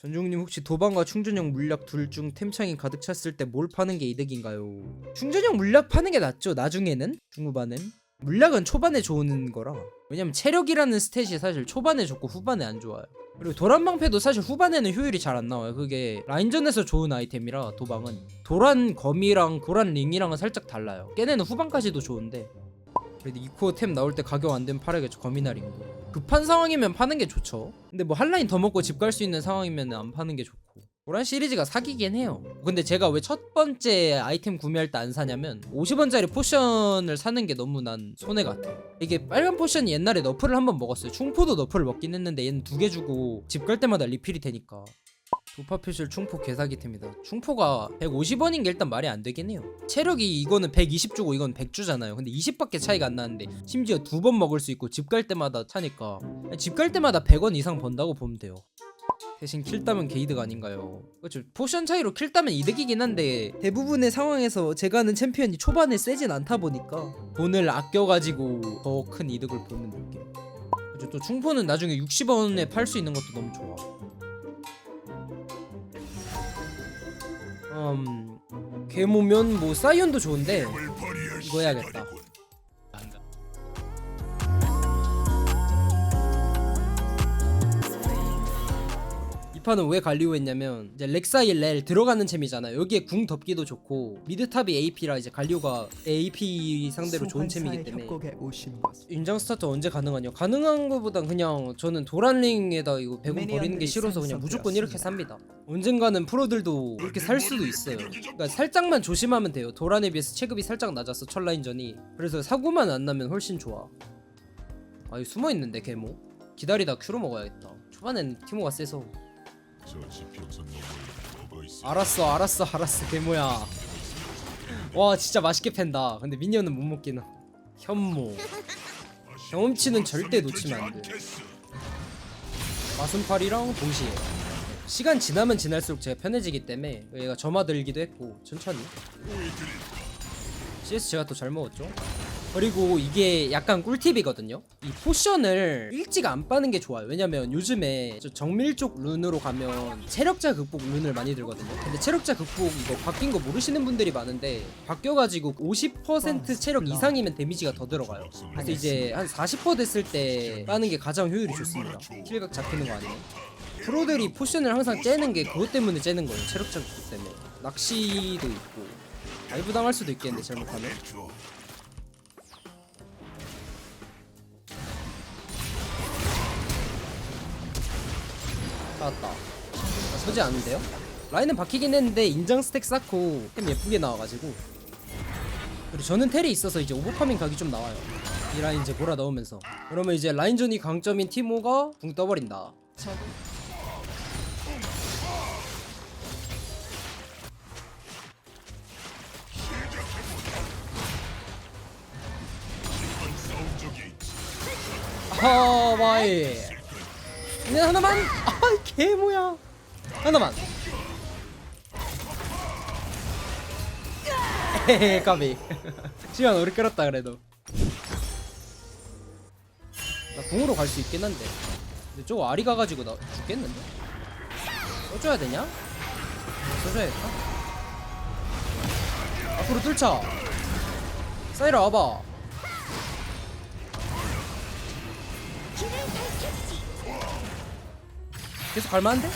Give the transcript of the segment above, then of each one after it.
전종님 혹시 도방과 충전형 물약 둘 중 템창이 가득 찼을 때 뭘 파는 게 이득인가요? 충전형 물약 파는 게 낫죠 나중에는? 중후반엔? 물약은 초반에 좋은 거라. 왜냐면 체력이라는 스탯이 사실 초반에 좋고 후반에 안 좋아요. 그리고 도란방패도 사실 후반에는 효율이 잘 안 나와요. 그게 라인전에서 좋은 아이템이라 도방은. 도란 검이랑 도란 링이랑은 살짝 달라요. 깨내는 후반까지도 좋은데. 그래도 이코어 템 나올 때 가격 안 되면 팔아야겠죠 링도 급한 상황이면 파는 게 좋죠. 근데 뭐 한 라인 더 먹고 집 갈 수 있는 상황이면 안 파는 게 좋고. 도란 시리즈가 사기긴 해요. 근데 제가 왜 첫 번째 아이템 구매할 때 안 사냐면 50원짜리 포션을 사는 게 너무 난 손해 같아 이게 빨간 포션이 옛날에 너프를 한번 먹었어요. 충포도 너프를 먹긴 했는데 얘는 두 개 주고 집 갈 때마다 리필이 되니까 도파 표실 충포 개사기템이다 충포가 150원인 게 일단 말이 안 되긴 해요 체력이 이거는 120 주고 이건 100 주잖아요 근데 20밖에 차이가 안 나는데 심지어 두 번 먹을 수 있고 집 갈 때마다 차니까 집 갈 때마다 100원 이상 번다고 보면 돼요 대신 킬 따면 게이드가 아닌가요? 그렇죠. 포션 차이로 킬 따면 이득이긴 한데 대부분의 상황에서 제가 하는 챔피언이 초반에 세진 않다 보니까 돈을 아껴가지고 더 큰 이득을 보는 느낌. 그렇죠. 또 충포는 나중에 60원에 팔 수 있는 것도 너무 좋아. 음, 개모면 뭐 사이언도 좋은데 이거 해야겠다. 이 판은 왜 갈리오 했냐면 이제 렉사일 렐 들어가는 챔이잖아요. 여기에 궁 덮기도 좋고 미드탑이 AP라 이제 갈리오가 AP 상대로 좋은 챔이기 때문에 인장 스타트 언제 가능하냐? 가능한 것보단 그냥 저는 도란링에다 이거 100원 버리는 게 싫어서 그냥 무조건 이렇게 삽니다. 언젠가는 프로들도 이렇게 살 수도 있어요. 그러니까 살짝만 조심하면 돼요. 도란에 비해서 체급이 살짝 낮았어 첫 라인전이. 그래서 사고만 안 나면 훨씬 좋아. 아, 이 숨어 있는데 개모. 기다리다 큐로 먹어야겠다. 초반엔 티모가 세서. 알았어, 알았어, 알았어, 개모야. 와, 진짜 맛있게 팬다. 근데 미니언은 못 먹기는. 현모. 경험치는 절대 놓치면 안 돼. 마순팔이랑 동시에 시간 지나면 지날수록 제가 편해지기 때문에 얘가 점화들기도 했고 천천히 CS 제가 또잘 먹었죠 그리고 이게 약간 꿀팁이거든요 이 포션을 일찍 안 빠는 게 좋아요 왜냐면 요즘에 저 정밀 쪽 룬으로 가면 체력자 극복 룬을 많이 들거든요 근데 체력자 극복 이거 바뀐 거 모르시는 분들이 많은데 바뀌어가지고 50% 체력 이상이면 데미지가 더 들어가요 그래서 이제 한 40% 됐을 때 빠는 게 가장 효율이 좋습니다 킬각 잡히는 거 아니에요 프로들이 포션을 항상 째는 게 그것 때문에 째는 거예요. 체력적 극 때문에. 낚시도 있고. 다이브 당할 수도 있겠는데 잘못하면. 나왔다. 나서지 않은데요? 라인은 박히긴 했는데 인장 스택 쌓고 템 예쁘게 나와가지고. 그리고 저는 텔이 있어서 이제 오버파밍 각이 좀 나와요. 이 라인 이제 몰아 넣으면서. 그러면 이제 라인전이 강점인 티모가 붕 떠버린다. 아 마이 네 하나만. 아 개모야. 하나만. 헤헤 까비. 시간 오래 끌었다 그래도. 나 궁으로 갈 수 있긴 한데. 근데 저거 아리 가가지고 나 죽겠는데? 써줘야 되냐? 써줘야겠다. 앞으로 뚫자. 사이라 와봐 계속 갈만한데?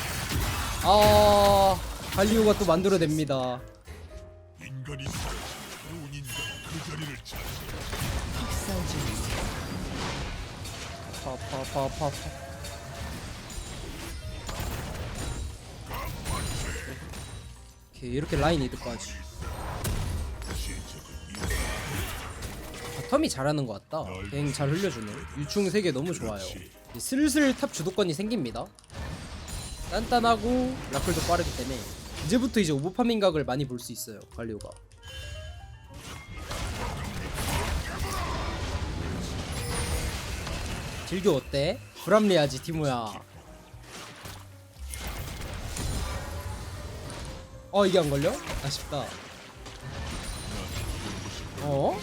아 갈리오가 또 만들어냅니다. 인간이 온 인간 그 자리를 차지. 파파파파파. 오케이 이렇게 라인 이득까지. 바텀이 잘하는 것 같다. 갱 잘 흘려주네. 유충 3개 너무 좋아요. 슬슬 탑 주도권이 생깁니다 단단하고 라플도 빠르기 때문에 이제부터 이제 오버파밍 각을 많이 볼 수 있어요 갈리오가 즐겨 어때? 불합리하지 티모야 어 이게 안 걸려? 아쉽다 어?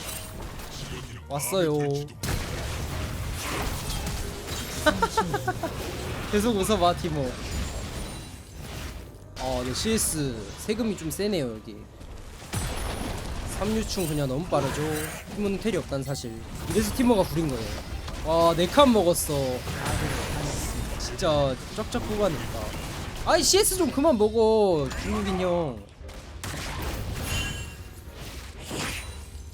왔어요 계속 웃어봐 티모 아, 네, CS 세금이 좀 세네요, 여기. 3유충 그냥 너무 빠르죠. 팀은 텔이 없다는 사실. 이래서 티모가 부린 거예요. 와, 네 칸 먹었어. 진짜 쫙쫙 뽑아냈다. 아이, CS 좀 그만 먹어, 중국인 형.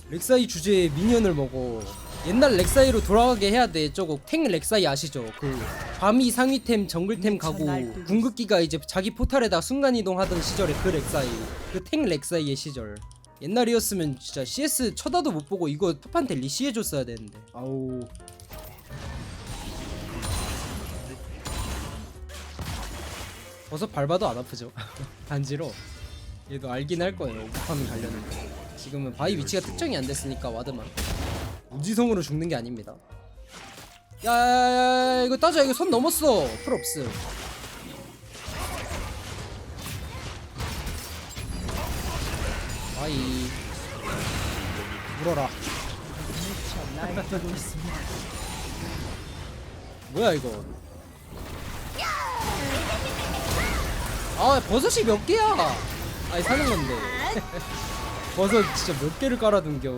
렉사이 주제에 미니언을 먹어. 옛날 렉사이로 돌아가게 해야 돼. 저거 탱 렉사이 아시죠? 그 밤이 상위템 정글템 가고 궁극기가 이제 자기 포탈에다 순간 이동하던 시절에 그 렉사이. 그 탱 렉사이의 시절. 옛날이었으면 진짜 CS 쳐다도 못 보고 이거 탑한테 리시해 줬어야 되는데. 아우. 버섯 밟아도 안 아프죠. 단지로. 얘도 알긴 할 거예요. 오프하면 갈렸는데. 지금은 바위 위치가 특정이 안 됐으니까 와드만. 무지성으로 죽는 게 아닙니다. 야야야 이거 따져 이거 선 넘었어. 풀업스. 바위. 물어라. 뭐야 이거? 아 버섯이 몇 개야? 아니 사는 건데. 버섯 진짜 몇 개를 깔아둔겨.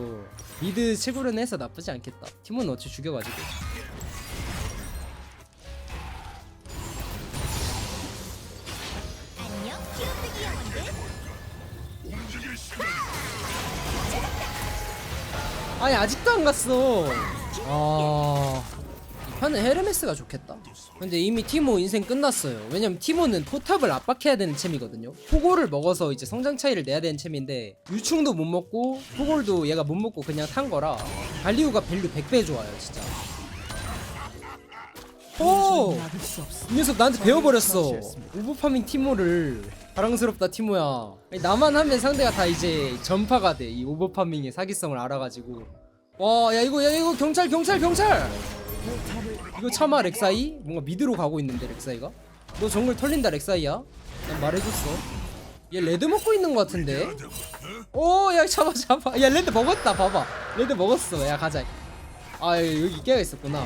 미드 채굴은 해서 나쁘지 않겠다. 팀은 어찌 죽여가지고. 아니 아직도 안 갔어. 아. 이 판은 헤르메스가 좋겠다. 근데 이미 티모 인생 끝났어요. 왜냐면 티모는 포탑을 압박해야 되는 챔이거든요. 포골을 먹어서 이제 성장 차이를 내야 되는 챔인데 유충도 못 먹고 포골도 얘가 못 먹고 그냥 탄 거라 갈리오가 밸류 100배 좋아요, 진짜. 오! 이 녀석 나한테 배워버렸어. 오버파밍 티모를. 자랑스럽다 티모야. 아니, 나만 하면 상대가 다 이제 전파가 돼. 이 오버파밍의 사기성을 알아가지고. 와, 야 이거 야 이거 경찰 경찰 경찰. 이거 참아 렉사이? 뭔가 미드로 가고 있는데 렉사이가? 너 정글 털린다 렉사이야? 난 말해줬어. 얘 레드 먹고 있는 것 같은데? 오, 야 잡아 잡아. 야 레드 먹었다. 봐봐. 레드 먹었어. 야 가자. 아 여기 깨가 있었구나.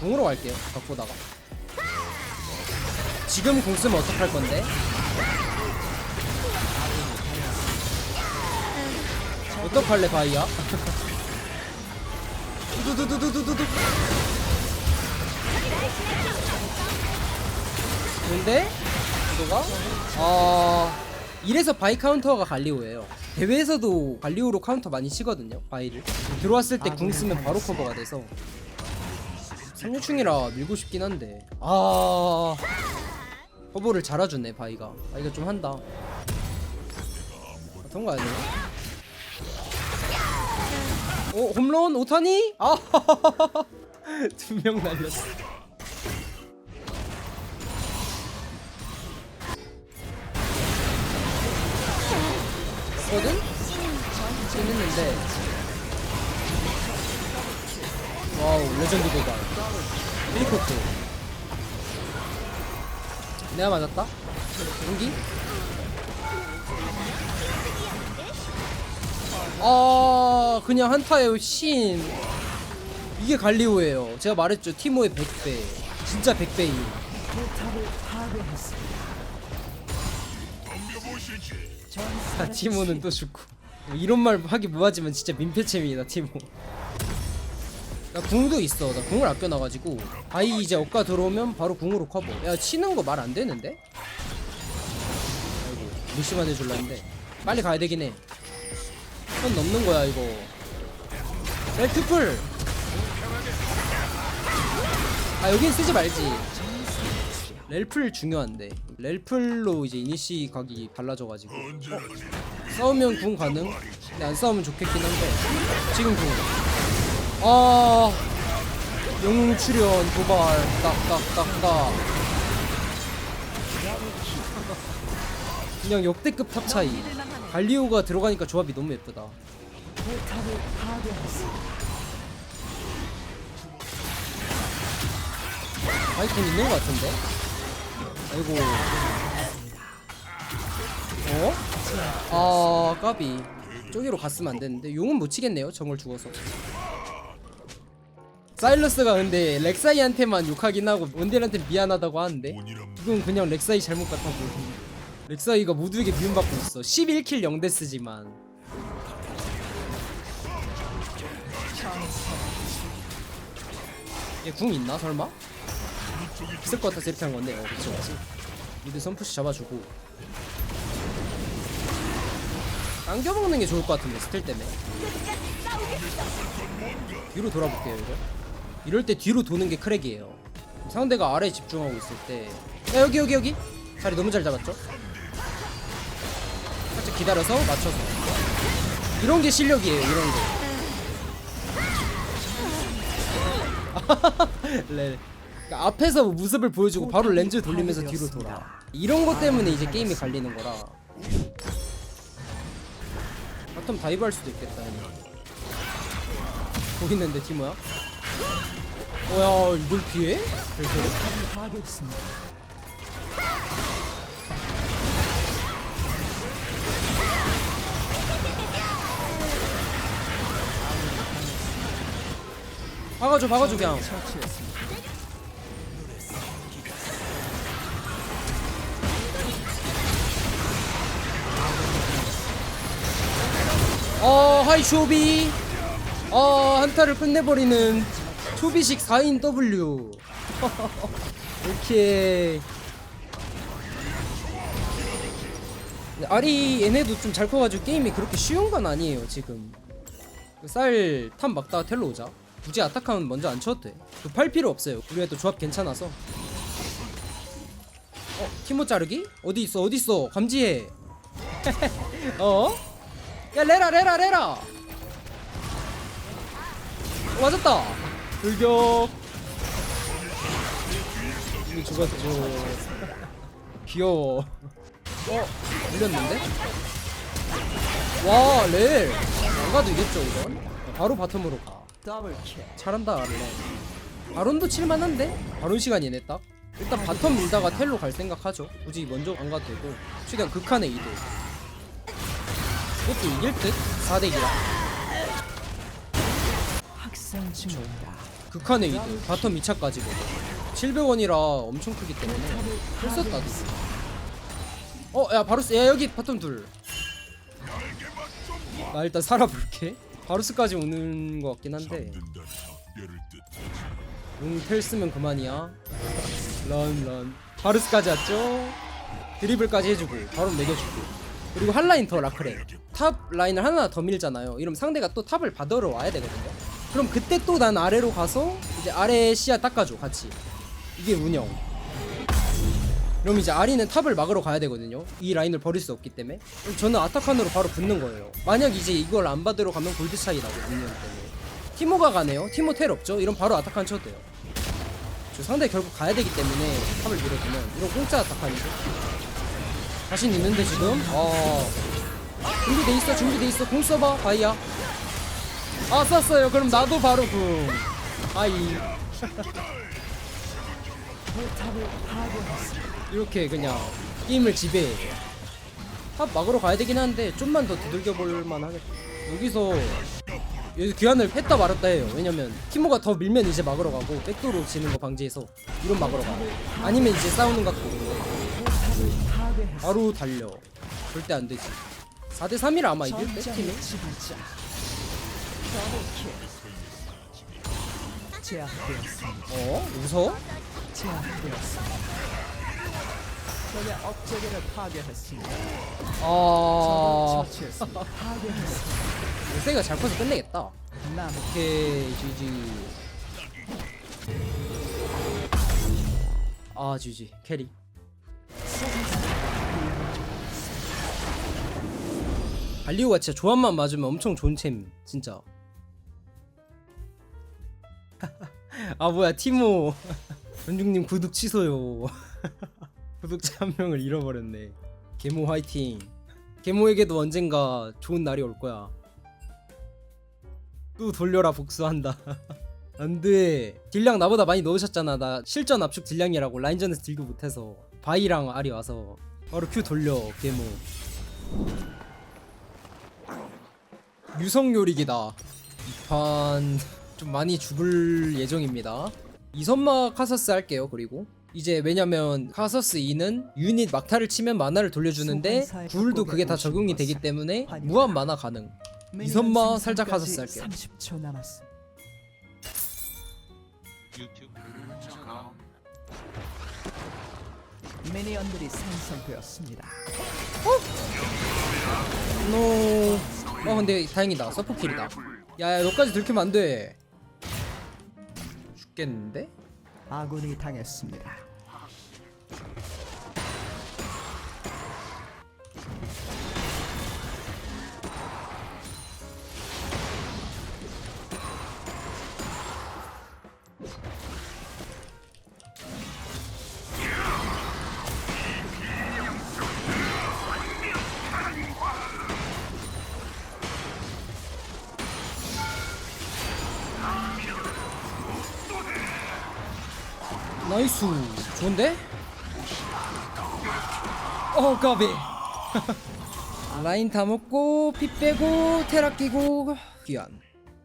궁으로 갈게요. 바꾸다가. 지금 궁 쓰면 어떡할 건데? 어떡할래 바이야? 두두두두두두두. 근데 이거가 아 이래서 바이 카운터가 갈리오예요. 대회에서도 갈리오로 카운터 많이 치거든요. 바이를 들어왔을 때 궁 쓰면 바로 커버가 돼서 3류충이라 밀고 싶긴 한데 아 커버를 잘해주네 바이가 바이가 좀 한다 어떤 거 아니야? 오 홈런 오타니? 아 두 명 날렸어 거든? 재밌는데 와우 레전드 도발 힐리코트 내가 맞았다? 연기? 아 그냥 한타의 신. 이게 갈리오예요. 제가 말했죠. 티모의 100배. 진짜 100배임. 덤벼보시지 아, 티모는 또 죽고. 뭐 이런 말 하기 뭐하지만 진짜 민폐챔이다 티모. 나 궁도 있어. 나 궁을 아껴놔가지고. 아이 이제 억가 들어오면 바로 궁으로 커버. 야 치는 거 말 안 되는데? 아이고 무시만 해줄라 했는데. 빨리 가야 되긴 해 선 넘는 거야 이거. 렐트풀 아 여긴 쓰지 말지. 렐플 중요한데. 렐플로 이제 이니시 각이 달라져가지고. 어? 싸우면 궁 가능? 근데 안 싸우면 좋겠긴 한데. 지금 궁. 아 영웅 출연 도발. 딱딱딱딱. 그냥 역대급 탑 차이 갈리오가 들어가니까 조합이 너무 예쁘다. 아이콘 있는 것 같은데? 아이고. 어? 아 까비. 저기로 갔으면 안 되는데. 용은 못 치겠네요 정글 죽어서. 사일러스가 근데 렉사이한테만 욕하긴 하고 원딜한테 미안하다고 하는데? 이건 그냥 렉사이 잘못 보여 렉사이가 모두에게 미움받고 있어. 11킬 0데스지만. 얘 궁 있나 설마? 있을 것 같아서 이렇게 한 건데. 어 그치 그치. 미드 선푸시 잡아주고. 안겨먹는 게 좋을 것 같은데 스틸 때문에. 뒤로 돌아볼게요 이거 이럴 때 뒤로 도는 게 크랙이에요. 상대가 아래에 집중하고 있을 때. 야, 여기 여기 여기. 자리 너무 잘 잡았죠? 기다려서 맞춰서 이런 게 실력이에요 이런 게 네. 그러니까 앞에서 모습을 보여주고 바로 렌즈 돌리면서 뒤로 돌아 이런 것 때문에 이제 게임이 갈리는 거라 바텀 다이브 할 수도 있겠다. 보이는데 티모야? 어야 이걸 피해? 별소리? 박아줘 박아줘 그냥. 어 하이 쇼비. 어 한타를 끝내버리는 초비식 4인 W 오케이. 아리 얘네도 좀 잘 커가지고 게임이 그렇게 쉬운 건 아니에요 지금. 그쌀탑 막다가 텔로 오자 굳이 아타카면 먼저 안 쳐도 돼 급할 필요 없어요 우리가 또 조합 괜찮아서 어? 티모 자르기? 어디 있어 어디 있어 감지해 어? 야 레라 레라 레라 어, 맞았다 이미 죽었죠 귀여워 어? 밀렸는데? 와, 렐. 안 가도 이겼죠, 이건? 바로 바텀으로 가. 잘한다, 렐. 바론도 칠만한데? 바론 시간이네, 딱. 일단 바텀 밀다가 텔로 갈 생각하죠. 굳이 먼저 안 가도 되고. 최대한 극한의 이득. 이것도 이길 듯? 4대2라. 학생 중이다. 극한의 이득. 바텀 2차까지 보고. 700원이라 엄청 크기 때문에. 풀 썼다, 어, 야, 바루스, 야, 여기 바텀 둘. 나 일단 살아볼게. 바루스까지 오는 것 같긴 한데. 뜻하지 용텔 쓰면 그만이야. 런, 런. 바루스까지 왔죠? 드리블까지 해주고, 바로 매겨주고. 그리고 한 라인 더 라크래. 탑 라인을 하나 더 밀잖아요. 이러면 상대가 또 탑을 받으러 와야 되거든요. 그럼 그때 또 난 아래로 가서 이제 아래 시야 닦아줘, 같이. 이게 운영. 그럼 이제 아리는 탑을 막으러 가야 되거든요. 이 라인을 버릴 수 없기 때문에. 저는 아타칸으로 바로 붙는 거예요. 만약 이제 이걸 안 받으러 가면 골드 차이 나고 운영 때문에. 티모가 가네요. 티모 텔 없죠? 이런 바로 아타칸 쳐도 돼요. 저 상대 결국 가야 되기 때문에 탑을 밀어주면 이런 공짜 아타칸이죠. 자신 있는데 지금? 어. 준비돼 있어, 준비돼 있어. 공 써봐, 바이야. 아 썼어요. 그럼 나도 바로 궁. 아이. 이렇게 그냥 게임을 지배해. 탑 막으러 가야 되긴 한데 좀만 더 두들겨 볼만 하겠다. 여기서 여기 귀환을 했다 말았다 해요. 왜냐면 티모가 더 밀면 이제 막으러 가고 백도로 지는 거 방지해서 이런 막으러 가. 아니면 이제 싸우는 각도. 바로 달려. 절대 안 되지. 4대 3이라 아마 이길 때 팀이. 어? 웃어? 적의 업체계를 파괴했습니다. 아. 적을 처치했습니다. 파괴했습니다. 세가 잘 커서 끝내겠다. 남 오케이 GG. 아 GG 캐리. 발리오가 진짜 조합만 맞으면 엄청 좋은 챔 진짜. 아 뭐야 티모 전중님 구독 취소요. 구독자 한 명을 잃어버렸네. 개모 화이팅. 개모에게도 언젠가 좋은 날이 올 거야. 또 돌려라 복수한다. 안돼. 딜량 나보다 많이 넣으셨잖아. 나 실전 압축 딜량이라고 라인전에서 딜도 못해서 바이랑 알이 와서 바로 큐 돌려 개모. 유성 요리기다. 이판 좀 많이 죽을 예정입니다. 이선마 카서스 할게요. 그리고 이제 왜냐면 카서스 2는 유닛 막타를 치면 만화를 돌려주는데 협곡에 그게 다 적용이 되기 때문에. 무한 만화 가능. 이선마 살짝 카서스 할게요. 30초 남았습니다. 유튜브 미니언들이 생성되었습니다. 노. 어 근데 다행이다. 서포킬이다. 야야 너까지 들키면 안 돼. 죽겠는데? 아군이 당했습니다. 나이스. 좋은데? 어 까비. 라인 다 먹고 피 빼고 텔 아끼고 귀한.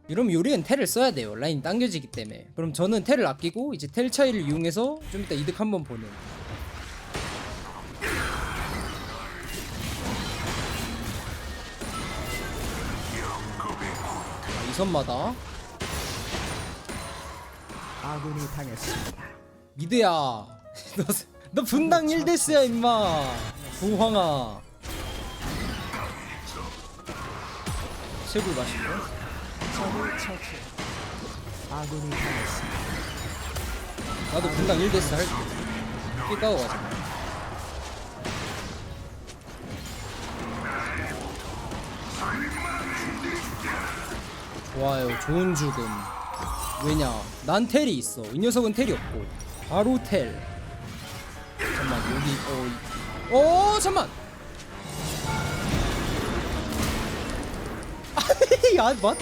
이러면 요리는 텔을 써야 돼요. 라인 당겨지기 때문에. 그럼 저는 텔을 아끼고 이제 텔 차이를 이용해서 좀 이따 이득 한번 보는. 아, 이선마다 아군이 당했습니다. 미드야. 너, 너 분당 1대스야 임마. 부황아. 채굴 맛있고 적을 처치. 아군이 당했습니다. 나도 분당 1대스 할게 삐 까고 가자 좋아요 좋은 죽음. 왜냐? 난 텔이 있어. 이 녀석은 텔이 없고 바로 텔. 잠만 여기 어, 이- 어 잠만! 아니 야 맞?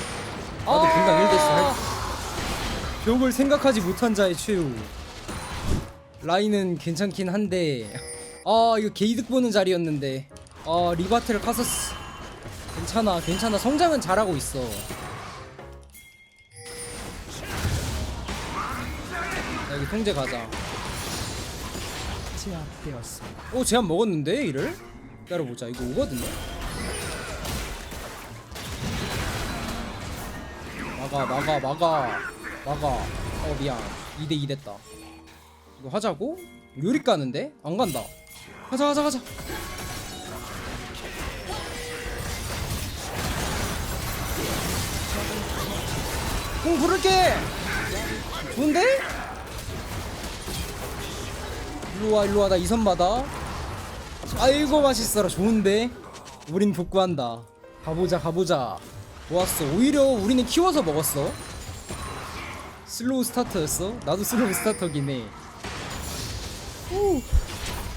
나도 분당 1대스 할게 벽을 생각하지 못한 자의 최후. 라인은 괜찮긴 한데. 아 이거 게이득 보는 자리였는데. 아 리바텔 카서스 괜찮아 괜찮아. 성장은 잘하고 있어 통제 가자 제압되었습니다. 오 제한 먹었는데 이를? 기다려보자 이거 오거든요 막아 막아 막아 막아 어 미안 2대2 됐다 이거 하자고? 요리 까는데? 안 간다 가자 가자 가자 공 부를게 좋은데? 일로와 일로와 나 이선마다. 아이고 맛있어라. 좋은데? 우린 복구한다. 가보자 가보자. 좋았어. 오히려 우리는 키워서 먹었어. 슬로우 스타터였어. 나도 슬로우 스타터긴 해. 후.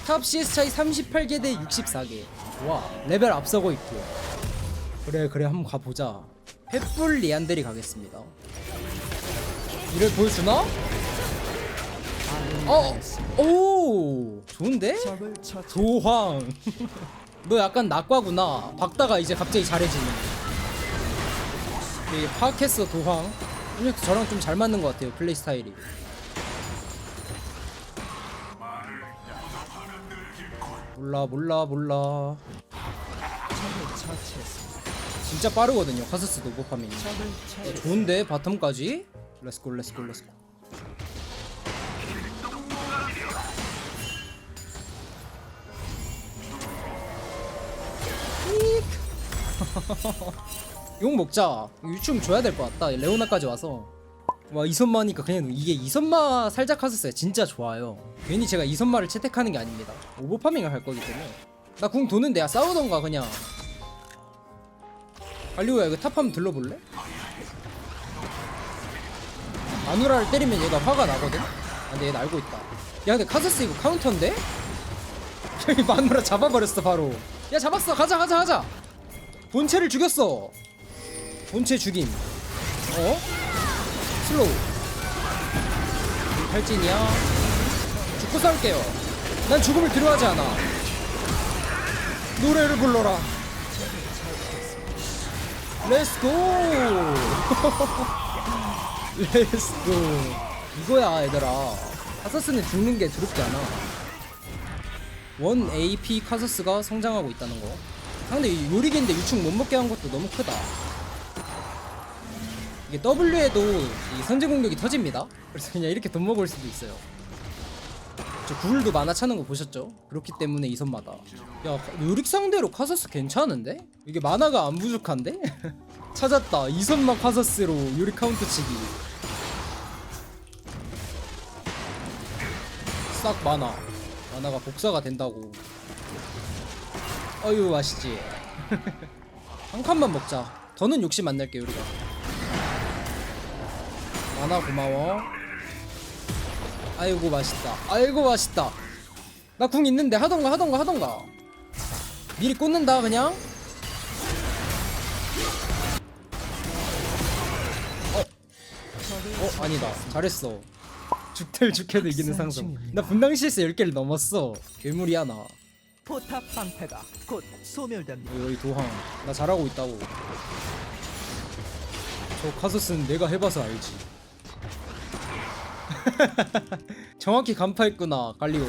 탑 CS 차이 38개 대 64개. 좋아 레벨 앞서고 있고. 그래 그래. 한번 가보자. 횃불 리안델이 가겠습니다. 이를 보여주나? 어! 오 좋은데? 도황 너 약간 낙과구나 박다가 이제 갑자기 잘해지는 네, 파악했어 도황 저랑 좀 잘 맞는 것 같아요 플레이 스타일이 몰라 몰라 몰라. 진짜 빠르거든요 카서스 노보 파밍이 적을 처치. 좋은데 바텀까지 렛츠고 렛츠고 렛츠고 욕 먹자 유충 줘야 될 것 같다 레오나까지 와서 와 이선마 하니까 그냥 이게 이선마 살짝 하셨어요 진짜 좋아요 괜히 제가 이선마를 채택하는 게 아닙니다 오버 파밍을 할 거기 때문에 나 궁 도는데 야 싸우던가 그냥 갈리오야 이거 탑 한번 들러볼래? 마누라를 때리면 얘가 화가 나거든? 아, 근데 얘는 알고 있다. 야, 근데 카서스 이거 카운터인데? 여기 마누라 잡아버렸어, 바로. 야, 잡았어. 가자, 가자, 가자. 본체를 죽였어. 본체 죽임. 어? 슬로우. 우리 탈진이야. 죽고 싸울게요. 난 죽음을 두려워하지 않아. 노래를 불러라. 렛츠고! 렛츠고 이거야 얘들아 카서스는 죽는 게 두렵지 않아 원 AP 카서스가 성장하고 있다는 거 상대 요리기인데 유충 못 먹게 한 것도 너무 크다. 이게 W에도 이 선제 공격이 터집니다. 그래서 그냥 이렇게 돈 먹을 수도 있어요. 저 구울도 만화 차는 거 보셨죠? 그렇기 때문에 이 선마다. 야 요릭 상대로 카서스 괜찮은데? 이게 만화가 안 부족한데? 찾았다. 이 선마 카서스로 요리 카운트 치기. 싹 만화. 만화가 복사가 된다고 어유 맛있지? 한 칸만 먹자. 더는 욕심 안 낼게 우리가. 만화 고마워. 아이고 맛있다. 아이고 맛있다. 나 궁 있는데 하던가 하던가 하던가. 미리 꽂는다 그냥. 어? 아니다. 잘했어. 죽텔 죽해도 이기는 상성 나 분당 CS 10개를 넘었어. 괴물이야 나 포탑 방패가 곧 소멸됩니다. 여기 도항 나 잘하고 있다고 저 카서스는 내가 해봐서 알지 정확히 간파했구나 갈리오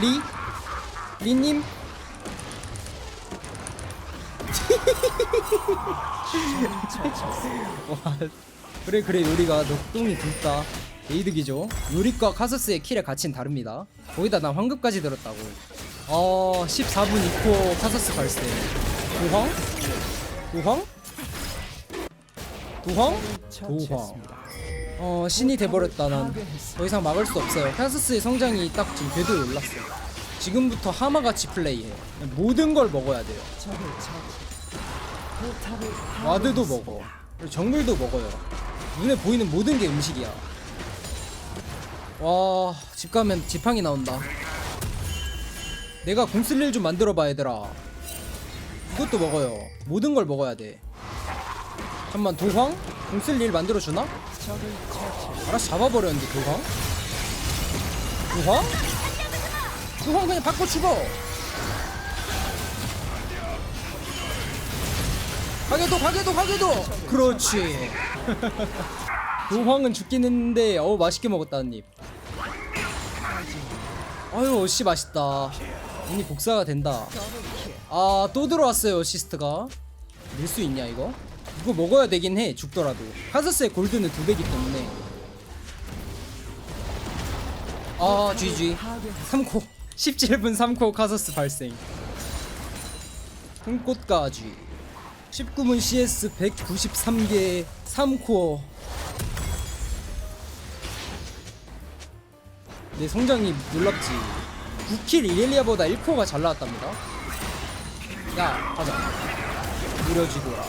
리? 리님? 와 그래 그래 요리가 넉동이 둘다 게이득이죠. 요리과 카서스의 킬의 가치는 다릅니다. 거기다 난 황급까지 들었다고. 어 14분 2코 카서스 발생 도황? 도황? 도황? 처치했습니다. 어 신이 돼버렸다 난. 더 이상 막을 수 없어요. 카서스의 성장이 딱 지금 궤도에 올랐어 지금부터 하마같이 플레이해 모든 걸 먹어야 돼요 와드도 먹어 정글도 먹어요 눈에 보이는 모든 게 음식이야 와 집 가면 지팡이 나온다 내가 공쓸 일 좀 만들어봐 얘들아 이것도 먹어요 모든 걸 먹어야 돼 잠만 도황? 공쓸 일 만들어주나? 알아서 잡아버렸는데 도황? 도황? 도황 그냥 바꿔 죽어 가게도 가게도 가게도. 그렇지. 도황은 죽긴 했는데 어우 맛있게 먹었다 한입 아유 어씨 맛있다. 이미 복사가 된다. 아 또 들어왔어요 어시스트가. 밀 수 있냐 이거? 이거 먹어야 되긴 해 죽더라도. 카서스의 골드는 두 배기 때문에. 아 GG 3코. 17분 3코 카서스 발생. 흥꽃까지 19분 CS 193개 3코어 내 성장이 놀랍지 9킬 이렐리아보다 1코어가 잘 나왔답니다 야 가자 느려지고라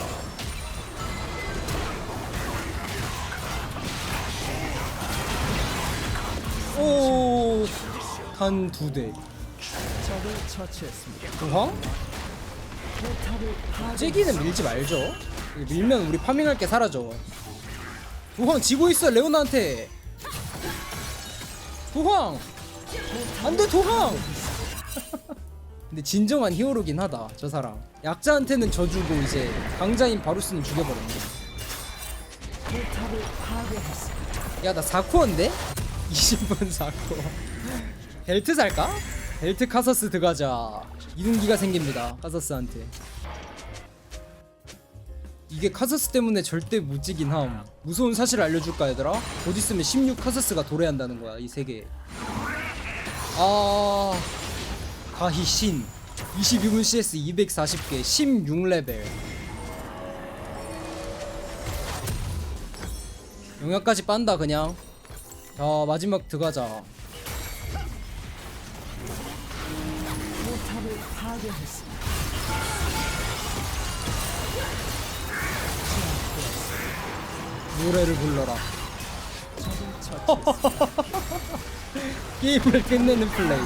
오, 단 두 대. 적을 처치했습니다. 도황? 째기는 밀지 말죠. 밀면 우리 파밍할 게 사라져. 도황 지고 있어 레오나한테. 도황. 안돼 도황. 근데 진정한 히어로긴 하다 저 사람. 약자한테는 져주고 이제 강자인 바루스는 죽여버렸네. 포탑을 파괴했습니다. 야나 4코어인데? 20분 4코어 벨트 살까? 벨트 카서스 들어가자 이동기가 생깁니다 카서스한테. 이게 카서스 때문에 절대 못 지긴 함. 무서운 사실 알려줄까 얘들아? 곧 있으면 16 카서스가 도래한다는 거야 이 세계에. 아... 가히 신. 22분 CS 240개 16레벨. 영역까지 빤다 그냥. 자 마지막 들어가자 노래를 불러라. 게임을 끝내는 플레이.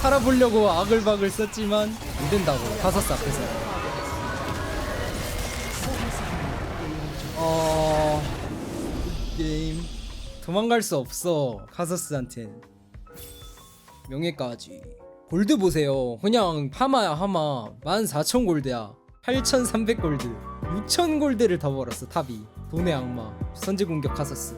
살아보려고 아글박을 썼지만 안 된다고. 카서스 앞에서. 어... 게임. 도망갈 수 없어. 카서스한텐. 명예까지 골드 보세요. 그냥 하마야 하마. 14,000 골드야. 8,300 골드. 6,000 골드를 더 벌었어 탑이. 돈의 악마. 선제 공격 카서스